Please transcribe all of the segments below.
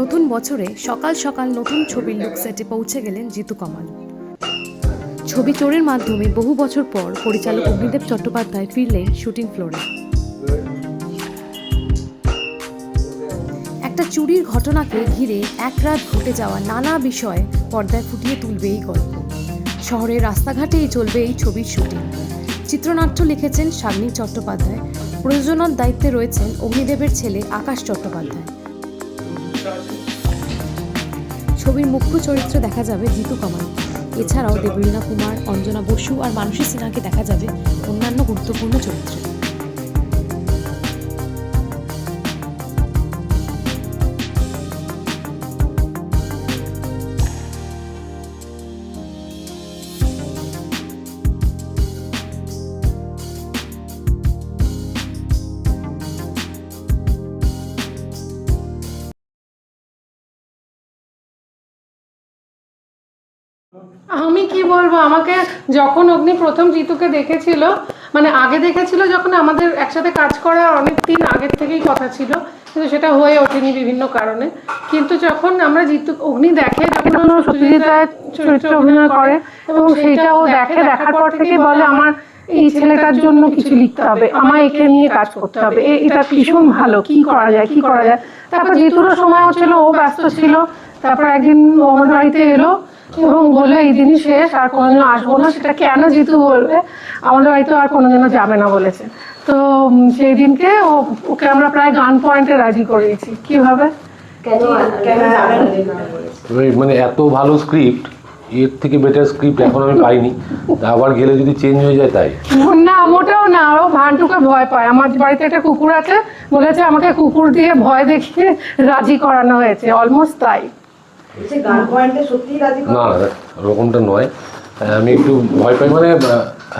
নতুন বছরে সকাল সকাল নতুন ছবির লুক সেটে পৌঁছে গেলেন জিতু কমাল। ছবি চোরের মাধ্যমে বহু বছর পর পরিচালক অগ্নিদেব চট্টোপাধ্যায় ফিরলেন শুটিং ফ্লোরে। একটা চুরির ঘটনাকে ঘিরে এক রাত ঘটে যাওয়া নানা বিষয় পর্দায় ফুটিয়ে তুলবে এই গল্প। শহরের রাস্তাঘাটেই চলবে এই ছবির শুটিং। চিত্রনাট্য লিখেছেন শাগ্নি চট্টোপাধ্যায়। প্রযোজনার দায়িত্বে রয়েছেন অগ্নিদেবের ছেলে আকাশ চট্টোপাধ্যায়। ছবির মুখ্য চরিত্রে দেখা যাবে জিতু কামাল। এছাড়াও দেবলীনা কুমার, অঞ্জনা বসু আর মানসী সিনহাকে দেখা যাবে অন্যান্য গুরুত্বপূর্ণ চরিত্রে। আমি কি বলব? আমাকে যখন অগ্নি প্রথম জিতুকে দেখেছিল মানে আগে দেখেছিল যখন আমাদের একসাথে কাজ করার অনেক দিন আগের থেকেই কথা ছিল কিন্তু সেটা হয়ে ওঠেনি বিভিন্ন কারণে। কিন্তু যখন আমরা জিতু অগ্নি দেখে যখন সত্যজিৎ অভিনয় করে এবং দেখে দেখার পর থেকে বলে আমার এই ছেলেটার জন্য কিছু লিখতে হবে আমায় একে নিয়ে কাজ করতে হবে এটা ভীষণ ভালো কি করা যায় কি করা যায়। তারপর জিতুরও সময় হচ্ছিল ও ব্যস্ত ছিল তারপর একদিন ও আমার বাড়িতে এলো এবং বলল এই দিনই শেষ আর কোনোদিন আসব না সেটা কেন জিতু বলবে? আমাদের বাড়িতে আর কোনোদিনও যাবে না বলেছে। তো সেই দিনকে ও ওকে আমরা প্রায় গান পয়েন্টে রাজি করিয়েছি। কীভাবে মানে এত ভালো স্ক্রিপ্ট এর থেকে বেটার স্ক্রিপ্ট এখন আমি পাইনি। আবার গেলে যদি চেঞ্জ হয়ে যায় তাই। না মোটেও না ও ভান্টুকে ভয় পায়। আমার বাড়িতে একটা কুকুর আছে বলেছে আমাকে কুকুর দিয়ে ভয় দেখিয়ে রাজি করানো হয়েছে অলমোস্ট তাই। না না ওরকমটা নয়। হ্যাঁ, আমি একটু ভয় পাই মানে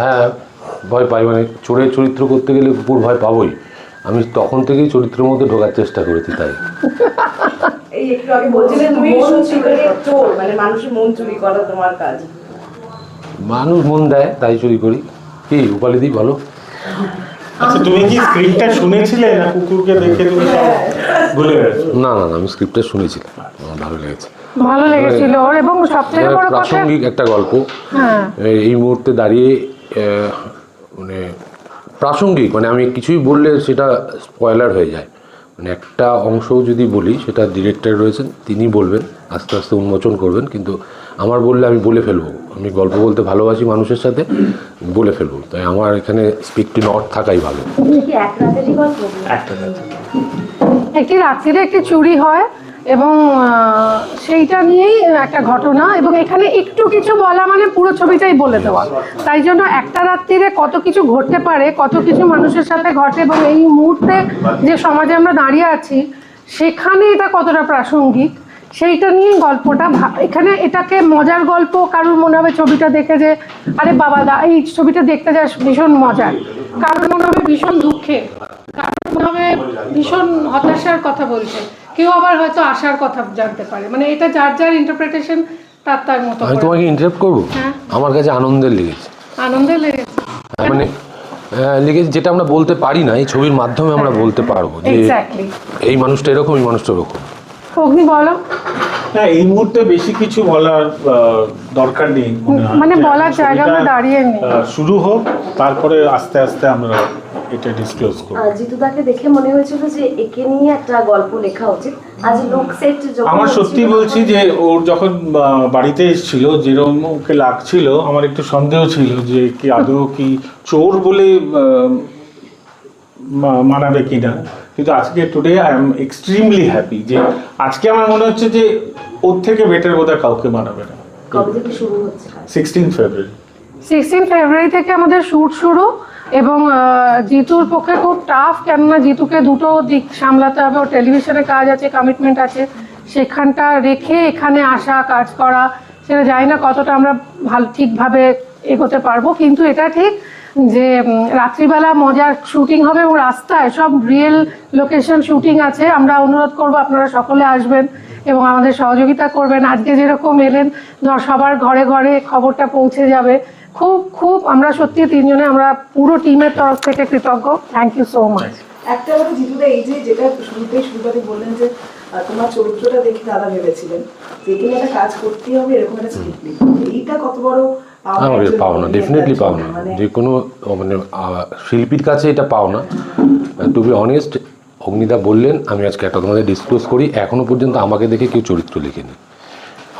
হ্যাঁ ভয় পাই মানে চোরের চরিত্র করতে গেলে কুকুর ভয় পাবোই। আমি তখন থেকেই চরিত্রের মধ্যে ঢোকার চেষ্টা করেছি তাই। এই একটু আগে বলছিলে তুমি চোর মানে মানুষের মন চুরি করা তোমার কাজ। মানুষ মন দেয় তাই চুরি করি। কি উপালি দিই বলো? আচ্ছা তুমি কি স্ক্রিপ্টটা শুনেছিলে? না কুকুরকে দেখে তুমি সব না না না আমি স্ক্রিপ্টটা শুনেছিলাম। আমার ভালো লেগেছে। ভালো লেগেছিল ওর এবং সব থেকে বড় কথা প্রাসঙ্গিক একটা গল্প। হ্যাঁ। এই- মুহূর্তে দাঁড়িয়ে মানে প্রাসঙ্গিক মানে আমি কিছুই বললে সেটা স্পয়লার হয়ে যায়। মানে একটা অংশও যদি বলি সেটা ডিরেক্টর রয়েছেন তিনি বলবেন আস্তে আস্তে উন্মোচন করবেন কিন্তু আমার বললে আমি বলে ফেলব। আমি গল্প বলতে ভালোবাসি মানুষের সাথে বলে ফেলব। তাই আমার এখানে স্পিক টু নট থাকাই ভালো। একটি রাত্রিরে একটি চুরি হয় এবং সেইটা নিয়েই একটা ঘটনা এবং এখানে একটু কিছু বলা মানে পুরো ছবিটাই বলে দেওয়া। তাই জন্য একটা রাত্রিরে কত কিছু ঘটতে পারে, কত কিছু মানুষের সাথে ঘটে এবং এই মুহূর্তে যে সমাজে আমরা দাঁড়িয়ে আছি, সেখানে এটা কতটা প্রাসঙ্গিক, সেইটা নিয়ে গল্পটা এখানে এটাকে মজার গল্প কারোর মনে হবে ছবিটা দেখে যে, আরে বাবা দা, এই ছবিটা দেখতে যাস ভীষণ মজার। কারোর মনে হবে ভীষণ দুঃখে, কারোর মনে হবে ভীষণ হতাশার কথা বলছে। কেউ আবার হয়তো আসার কথা জানতে পারে। মানে এটা যার যার ইন্টারপ্রিটেশন তার তার মতো আমি তোমাকে ইন্টারাপ্ট করব? হ্যাঁ। আমার কাছে আনন্দের লেগেছে। আনন্দে লেগেছে। হ্যাঁ, মানে লেগেছে যেটা আমরা বলতে পারি না এই ছবির মাধ্যমে আমরা বলতে পারব যে এই মানুষটা এরকম এই মানুষটা এরকম অগ্নি বলো। না এই মুহূর্তে বেশি কিছু বলার দরকার নেই মানে বলার জায়গা আমরা দাঁড়িয়ে নেই। শুরু হোক তারপরে আস্তে আস্তে আমরা এটা ডিসক্লোজ করব। জিতুদাকে দেখে মনে হয়েছিল যে একে নিয়ে একটা গল্প লেখা উচিত। আজ লোক সেট যখন আমার সত্যি বলছি যে ওর যখন বাড়িতে এসেছিল যেরকম ওকে লাগছিল আমার একটু সন্দেহ ছিল যে কি আদৌ কি চোর বলে মানাবে কিনা। কিন্তু আজকে today I am extremely happy যে আজকে আমার মনে হচ্ছে যে ওর থেকে বেটার বোধহয় কাউকে মানাবে না। কবে থেকে শুরু হচ্ছে? সিক্সটিন ফেব্রুয়ারি সিক্সটিন ফেব্রুয়ারি থেকে আমাদের শ্যুট শুরু। এবং জিতুর পক্ষে খুব টাফ কেননা জিতুকে দুটো দিক সামলাতে হবে। ওর টেলিভিশনে কাজ আছে কমিটমেন্ট আছে। সেখানটা রেখে এখানে আসা, কাজ করা, সেটা জানি না কতটা আমরা ভালো, ঠিকভাবে এগোতে পারব। কিন্তু এটা ঠিক যে রাত্রিবেলা মজার শুটিং হবে এবং রাস্তায় সব রিয়েল লোকেশন শুটিং আছে। আমরা অনুরোধ করব আপনারা সকলে আসবেন। এবং আমাদের সহযোগিতা করবেন। আজকে যেরকম এলেন ধর সবার ঘরে ঘরে খবরটা পৌঁছে যাবে। খুব খুব আমরা সত্যি তিনজনে আমরা পুরো টিমের তরফ থেকে কৃতজ্ঞ। থ্যাংক ইউ সো মাচ একটা কথা জিতুদা এই যে যেটা শুরুতেই শুরুতে বললেন যে তোমার চরিত্রটা দেখে দাদা ভেবেছিলেন যে এখানে একটা কাজ করতেই হবে এরকম একটা স্ক্রিপ্ট এইটা কত বড় পাওনা? আমাদের ডেফিনেটলি পাও জন্য। না মানে যে কোনো মানে শিল্পীর কাছে এটা পাও না টু বি অনেস্ট অগ্নিদা বললেন আমি আজকে একটা তোমাদের ডিসক্লোজ করি এখনও পর্যন্ত আমাকে দেখে কেউ চরিত্র লেখেনি।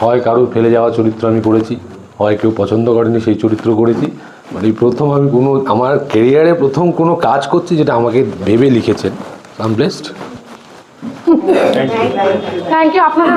হয় কারও ফেলে যাওয়া চরিত্র আমি করেছি হয় কেউ পছন্দ করেনি সেই চরিত্র করেছি। মানে প্রথম আমি কোনো আমার কেরিয়ারে প্রথম কোনো কাজ করছি যেটা আমাকে ভেবে লিখেছেন। আম ব্লেসড থ্যাংক ইউ আপনার